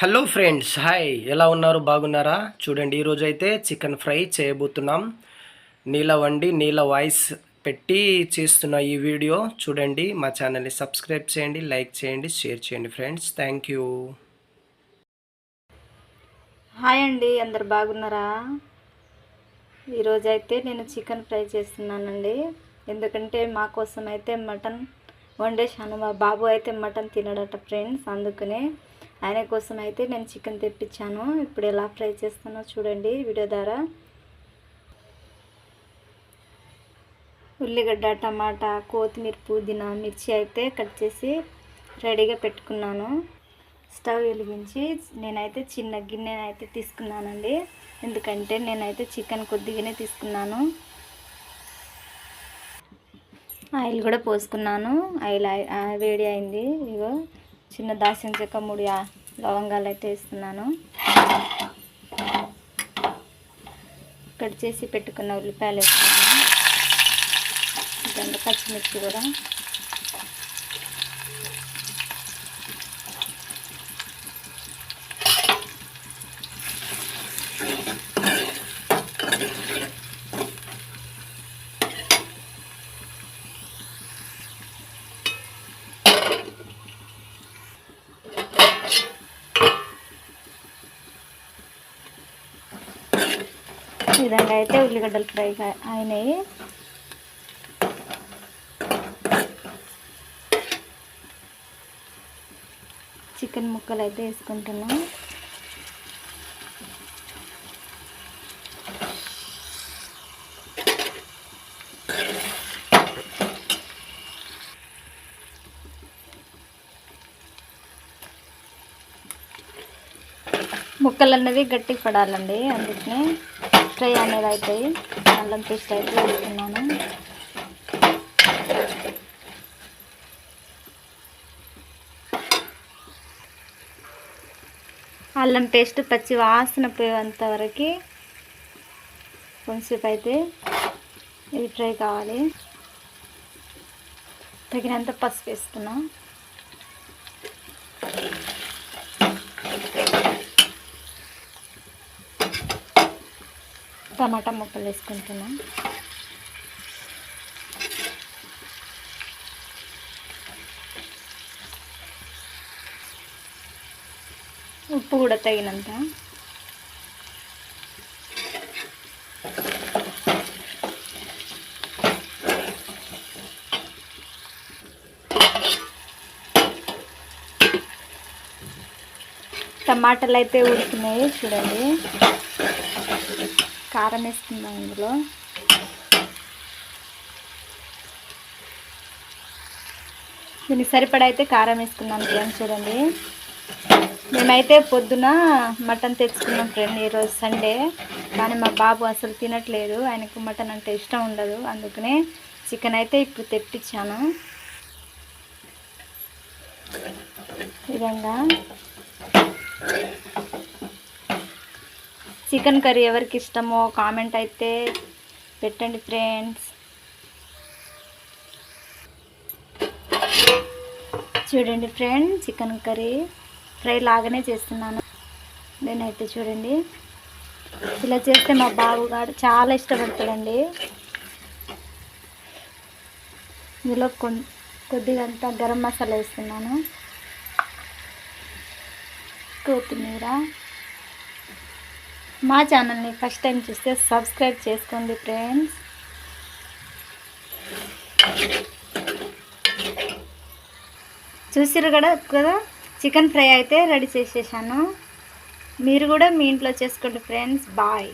Hello friends hi ఎలా ఉన్నారు? బాగున్నారా? చూడండి ఈరోజు అయితే చికెన్ ఫ్రై చేయబోతున్నాం. నీళ్ళ వండి నీళ్ళ వాయిస్ పెట్టి చేస్తున్న ఈ వీడియో చూడండి మా ఛానల్ని సబ్స్క్రైబ్ చేయండి లైక్ చేయండి షేర్ చేయండి ఫ్రెండ్స్ థ్యాంక్ యూ హాయ్ అండి అందరు బాగున్నారా? ఈరోజు అయితే నేను చికెన్ ఫ్రై చేస్తున్నానండి. ఎందుకంటే మా కోసం అయితే మటన్ వండేసాను మా బాబు అయితే మటన్ తినడట ఫ్రెండ్స్ అందుకనే ఆయన కోసం అయితే నేను చికెన్ తెప్పించాను. ఇప్పుడు ఎలా ఫ్రై చేస్తానో చూడండి వీడియో ద్వారా. ఉల్లిగడ్డ టమాటా కొత్తిమీర పుదీనా మిర్చి అయితే కట్ చేసి రెడీగా పెట్టుకున్నాను. స్టవ్ వెలిగించి నేనైతే చిన్న గిన్నె అయితే తీసుకున్నానండి. ఎందుకంటే నేనైతే చికెన్ కొద్దిగానే తీసుకున్నాను. ఆయిల్ కూడా పోసుకున్నాను. ఆయిల్ వేడి అయింది. ఇగో చిన్న దాసిన చెక్క మూడు లవంగాలు అయితే వేస్తున్నాను. కట్ చేసి పెట్టుకున్న ఉల్లిపాయలు వేస్తున్నాను. దాంట్లో పచ్చిమిర్చి కూడా. విధంగా అయితే ఉల్లిగడ్డలు ఫ్రై కా- అయినాయి. చికెన్ ముక్కలు అయితే వేసుకుంటున్నాం. ముక్కలు అన్నవి గట్టి పడాలండి అందుకనే. ఫ్రై అనేది అవుతాయి అల్లం పేస్ట్ అయితే వేసుకున్నాను. అల్లం పేస్ట్ పచ్చి వాసన పోయేంత వరకు కొంచెంసేపు అయితే ఇది ఫ్రై కావాలి. తగినంత పసుపు వేస్తున్నాం టమాటా ముక్కలు వేసుకుంటున్నాం. ఉప్పు కూడా తగినంత. టమాటాలు అయితే ఉడికినాయి చూడండి. కారం వేసుకుందాం ఇందులో. దీనికి సరిపడా అయితే కారం వేసుకున్నాను ఫ్రెండ్ చూడండి. మేమైతే పొద్దున మటన్ తెచ్చుకున్నాం ఫ్రెండ్ ఈరోజు సండే. కానీ మా బాబు అసలు తినట్లేదు. ఆయనకు మటన్ అంటే ఇష్టం ఉండదు. అందుకనే చికెన్ అయితే ఇప్పుడు తెప్పించాను. విధంగా చికెన్ కర్రీ ఎవరికి ఇష్టమో కామెంట్ అయితే పెట్టండి ఫ్రెండ్స్. చూడండి ఫ్రెండ్ చికెన్ కర్రీ ఫ్రై లాగానే చేస్తున్నాను. నేనైతే చూడండి. ఇలా చేస్తే మా బాబు గారు చాలా ఇష్టపడతాడండి. ఇందులో కొన్ కొద్దిగా అంతా గరం మసాలా వేస్తున్నాను. కొత్తిమీర. మా ఛానల్ని ఫస్ట్ టైం చూస్తే సబ్స్క్రైబ్ చేసుకోండి ఫ్రెండ్స్. చూసిరు కదా కదా? చికెన్ ఫ్రై అయితే రెడీ చేసేసాను. మీరు కూడా మీ ఇంట్లో చేసుకోండి ఫ్రెండ్స్. బాయ్.